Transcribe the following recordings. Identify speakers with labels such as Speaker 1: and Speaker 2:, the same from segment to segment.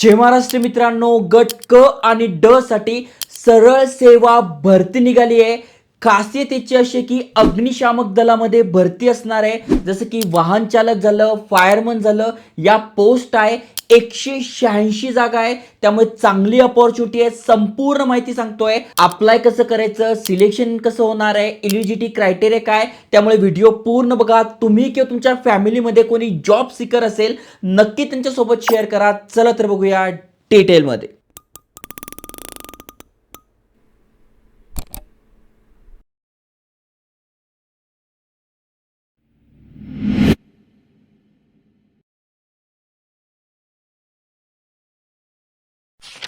Speaker 1: जय महाराष्ट्र मित्रांनो गट क आणि ड साठी सरळ सेवा भरती निघाली आहे. खासियत याची अशी की अग्निशामक दलामध्ये भरती असणार आहे. जसं की वाहन चालक झालं फायरमन झालं या पोस्ट आहे. एकशे शहाऐंशी जागा आहे. त्यामुळे चांगली अपॉर्च्युनिटी आहे. संपूर्ण माहिती सांगतोय. अप्लाय कसं करायचं? सिलेक्शन कसं होणार आहे? इलिजिटी क्रायटेरिया काय? त्यामुळे व्हिडिओ पूर्ण बघा. तुम्ही किंवा तुमच्या फॅमिलीमध्ये कोणी जॉब सिकर असेल नक्की त्यांच्यासोबत शेअर करा. चला तर बघूया डिटेलमध्ये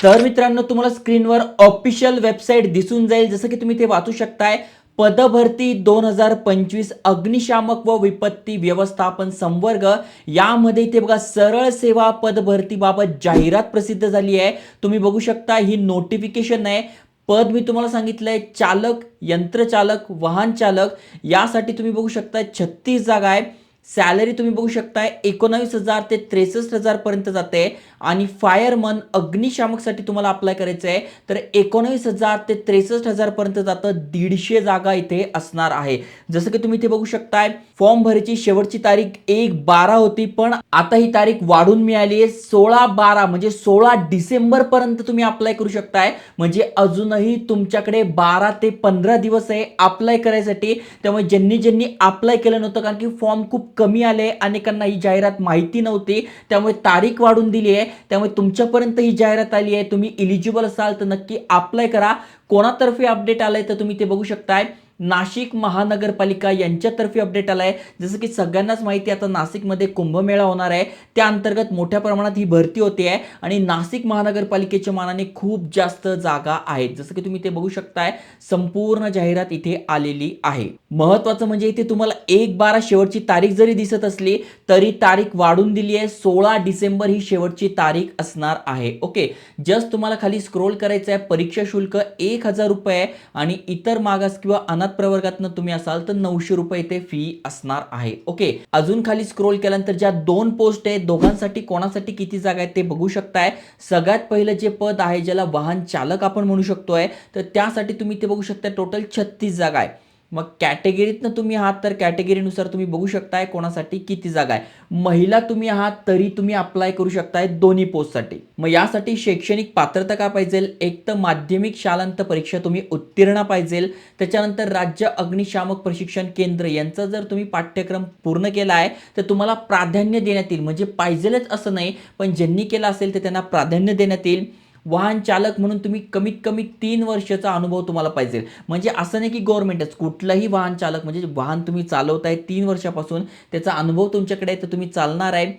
Speaker 1: तर मित्रांनो तुम्हाला स्क्रीनवर ऑफिशियल वेबसाईट दिसून जाईल. जसं की तुम्ही ते वाचू शकताय पदभरती दोन हजार पंचवीस अग्निशामक व विपत्ती व्यवस्थापन संवर्ग. यामध्ये इथे बघा सरळ सेवा पदभरतीबाबत जाहिरात प्रसिद्ध झाली आहे. तुम्ही बघू शकता ही नोटिफिकेशन आहे. पद मी तुम्हाला सांगितलंय चालक यंत्रचालक वाहन चालक. यासाठी तुम्ही बघू शकता छत्तीस जागा आहे. सॅलरी तुम्ही बघू शकताय एकोणावीस हजार ते त्रेसष्ट हजार पर्यंत जाते. आणि फायरमन अग्निशामकसाठी तुम्हाला अप्लाय करायचं आहे तर एकोणावीस हजार ते त्रेसष्ट हजार पर्यंत जातं दीडशे जागा इथे असणार आहे. जसं की तुम्ही इथे बघू शकताय फॉर्म भरायची शेवटची तारीख एक बारा होती पण आता ही तारीख वाढून मिळाली आहे. सोळा बारा म्हणजे सोळा डिसेंबर पर्यंत तुम्ही अप्लाय करू शकताय. म्हणजे अजूनही तुमच्याकडे बारा ते पंधरा दिवस आहे अप्लाय करायसाठी. त्यामुळे ज्यांनी ज्यांनी अप्लाय केलं नव्हतं कारण की फॉर्म खूप कमी आले अनेकांना ही जाहिरात माहिती नव्हती. त्यामुळे तारीख वाढून दिली आहे. त्यामुळे तुमच्यापर्यंत ही जाहिरात आली आहे. तुम्ही इलिजिबल असाल तर नक्की अप्लाय करा. कोणातर्फे अपडेट आलंय तर तुम्ही ते बघू शकताय. नाशिक महानगरपालिका यांच्यातर्फे अपडेट आला आहे जसं की सगळ्यांनाच माहिती आहे आता नाशिकमध्ये कुंभमेळा होणार आहे. त्या अंतर्गत मोठ्या प्रमाणात ही भरती होते आहे. आणि नाशिक महानगरपालिकेच्या मानाने खूप जास्त जागा आहेत. जसं की तुम्ही ते बघू शकताय संपूर्ण जाहिरात इथे आलेली आहे. महत्वाचं म्हणजे इथे तुम्हाला एक बारा शेवटची तारीख जरी दिसत असली तरी तारीख वाढून दिली आहे. सोळा डिसेंबर ही शेवटची तारीख असणार आहे. ओके? जस्ट तुम्हाला खाली स्क्रोल करायचं आहे. परीक्षा शुल्क एक हजार रुपये आणि इतर मागास किंवा अनाथ प्रवर्गातनं तुम्ही असाल तर नऊशे रुपये इथे फी असणार आहे. ओके अजून खाली स्क्रोल केल्यानंतर ज्या दोन पोस्ट आहेत दोघांसाठी कोणासाठी किती जागा आहेत ते बघू शकताय. सगळ्यात पहिलं जे पद आहे ज्याला वाहन चालक आपण म्हणू शकतोय तर त्यासाठी तुम्ही ते बघू शकता टोटल छत्तीस जागा आहे. मग कॅटेगरीतनं तुम्ही आहात तर कॅटेगरीनुसार तुम्ही बघू शकताय कोणासाठी किती जागा आहे. महिला तुम्ही आहात तरी तुम्ही अप्लाय करू शकताय दोन्ही पोस्टसाठी. मग यासाठी शैक्षणिक पात्रता का पाहिजे? एक तर माध्यमिक शालांत परीक्षा तुम्ही उत्तीर्ण पाहिजे. त्याच्यानंतर राज्य अग्निशामक प्रशिक्षण केंद्र यांचा जर तुम्ही पाठ्यक्रम पूर्ण केला आहे तर तुम्हाला प्राधान्य देण्यात येईल. म्हणजे पाहिजेलच असं नाही पण ज्यांनी केलं असेल तर त्यांना प्राधान्य देण्यात येईल. वाहन चालक म्हणून तुम्ही कमीत कमी तीन वर्षाचा अनुभव तुम्हाला पाहिजे. म्हणजे असं नाही की गव्हर्नमेंटच कुठलंही वाहन चालक म्हणजे वाहन तुम्ही चालवताय तीन वर्षापासून त्याचा अनुभव तुमच्याकडे आहे तर तुम्ही चालणार आहे.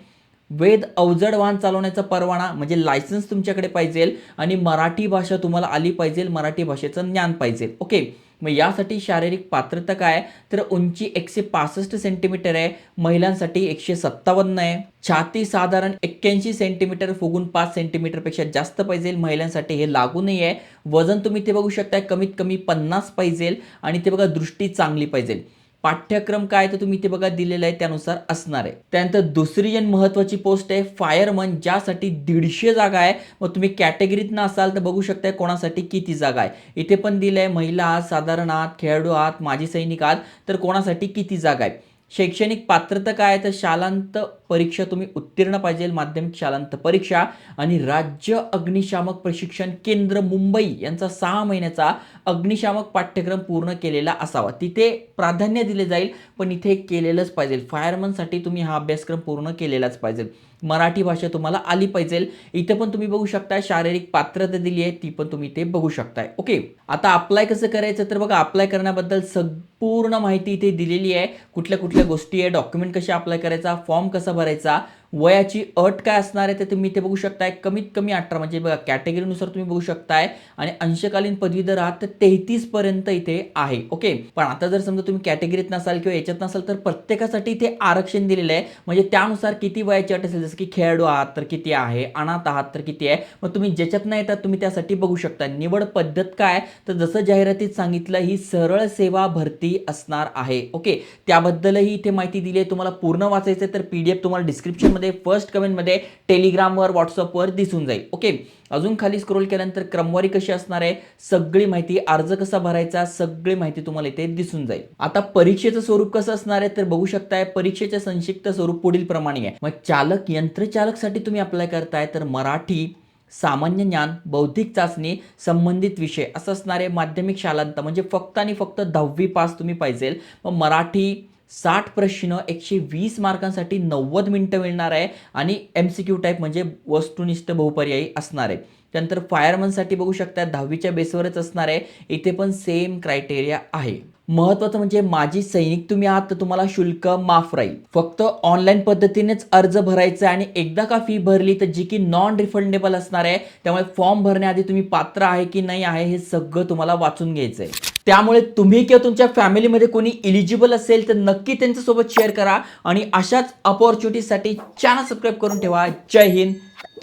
Speaker 1: वेद अवजड वाहन चालवण्याचा परवाना म्हणजे लायसन्स तुमच्याकडे पाहिजे. आणि मराठी भाषा तुम्हाला आली पाहिजे मराठी भाषेचं ज्ञान पाहिजे. ओके मग यासाठी शारीरिक पात्रता काय तर उंची एकशे पासष्ट सेंटीमीटर आहे. महिलांसाठी एकशे सत्तावन्न आहे. छाती साधारण एक्क्याऐंशी सेंटीमीटर फुगून पाच सेंटीमीटरपेक्षा जास्त पाहिजे महिलांसाठी हे लागू नाही आहे. वजन तुम्ही ते बघू शकता कमीत कमी पन्नास पाहिजे आणि ते बघा दृष्टी चांगली पाहिजे पाठ्यक्रम काय तर तुम्ही इथे बघा दिलेलं आहे त्यानुसार असणार आहे. त्यानंतर दुसरी जी महत्वाची पोस्ट आहे फायरमन ज्यासाठी दीडशे जागा आहे. मग तुम्ही कॅटेगरीतनं असाल तर बघू शकताय कोणासाठी किती जागा आहे. इथे पण दिलं आहे महिला आहात साधारण आहात खेळाडू आहात माजी सैनिक आहात तर कोणासाठी किती जागा आहे. शैक्षणिक पात्रता काय आहे? तर शालांत परीक्षा तुम्ही उत्तीर्ण पाहिजे माध्यमिक शालांत परीक्षा. आणि राज्य अग्निशामक प्रशिक्षण केंद्र मुंबई यांचा सहा महिन्याचा अग्निशामक पाठ्यक्रम पूर्ण केलेला असावा. तिथे प्राधान्य दिले जाईल पण इथे केलेलंच पाहिजे. फायरमनसाठी तुम्ही हा अभ्यासक्रम पूर्ण केलेलाच पाहिजे. मराठी भाषा तुम्हाला आली पाहिजे. इथे पण तुम्ही बघू शकताय शारीरिक पात्रता दिली आहे ती पण तुम्ही ते बघू शकताय. ओके? आता अप्लाय कसं करायचं? तर बघा अप्लाय करण्याबद्दल सग पूर्ण माहिती इथे दिलेली आहे. कुठल्या कुठल्या गोष्टी आहे डॉक्युमेंट कसे अप्लाय करायचा फॉर्म कसा भरायचा वयाची अट काय असणार आहे ते तुम्ही इथे बघू शकताय. कमीत कमी अठरा म्हणजे बघा कॅटेगरीनुसार तुम्ही बघू शकताय. आणि अंशकालीन पदवीधर आहात तर तेहतीस पर्यंत इथे आहे ओके? पण आता जर समजा तुम्ही कॅटेगरीत नसाल किंवा याच्यात नसाल तर प्रत्येकासाठी इथे आरक्षण दिलेलं आहे. म्हणजे त्यानुसार किती वयाची अट असेल जसं की खेळाडू आहात तर किती आहे अनाथ आहात तर किती आहे मग तुम्ही ज्याच्यात नाही येतात तुम्ही त्यासाठी बघू शकता निवड पद्धत काय? तर जसं जाहिरातीत सांगितलं ही सरळ सेवा भरती असणार आहे ओके? त्याबद्दलही इथे माहिती दिली आहे. तुम्हाला पूर्ण वाचायचं तर पी डी एफ तुम्हाला डिस्क्रिप्शन कमेंट्समध्ये फर्स्ट कमेंटमध्ये टेलिग्रामवर व्हॉट्सअपवर दिसून जाईल. ओके अजून खाली स्क्रोल केल्यानंतर क्रमवारी कशी असणार आहे? सगळी माहिती अर्ज कसा भरायचा सगळी माहिती तुम्हाला इथे दिसून जाईल. आता परीक्षेचं स्वरूप कसं असणार आहे? तर बघू शकताय परीक्षेचे संक्षिप्त स्वरूप पुढील प्रमाणे आहे. मग चालक यंत्रचालकसाठी तुम्ही अप्लाय करताय तर मराठी सामान्य ज्ञान बौद्धिक चाचणी संबंधित विषय असं असणारे माध्यमिक शालांत. म्हणजे फक्त आणि फक्त दहावी पास तुम्ही पाहिजे मग मराठी साठ प्रश्न एकशे वीस मार्कांसाठी नव्वद मिनटं मिळणार आहे आणि एम सी क्यू टाईप म्हणजे वस्तुनिष्ठ बहुपर्यायी असणार आहे. त्यानंतर फायरमनसाठी बघू शकता दहावीच्या बेसवरच असणार आहे. इथे पण सेम क्रायटेरिया आहे. महत्वाचं म्हणजे माजी सैनिक तुम्ही आहात तर तुम्हाला शुल्क माफ राहील. फक्त ऑनलाईन पद्धतीनेच अर्ज भरायचा आहे आणि एकदा का फी भरली तर जी की नॉन रिफंडेबल असणार आहे त्यामुळे फॉर्म भरण्याआधी तुम्ही पात्र आहे की नाही आहे हे सगळं तुम्हाला वाचून घ्यायचं आहे त्यामुळे तुम्ही किंवा तुमच्या फॅमिलीमध्ये कोणी इलिजिबल असेल तर नक्की त्यांच्यासोबत शेअर करा आणि अशाच अपॉर्च्युनिटीसाठी चॅनल सबस्क्राईब करून ठेवा. जय हिंद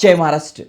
Speaker 1: जय महाराष्ट्र.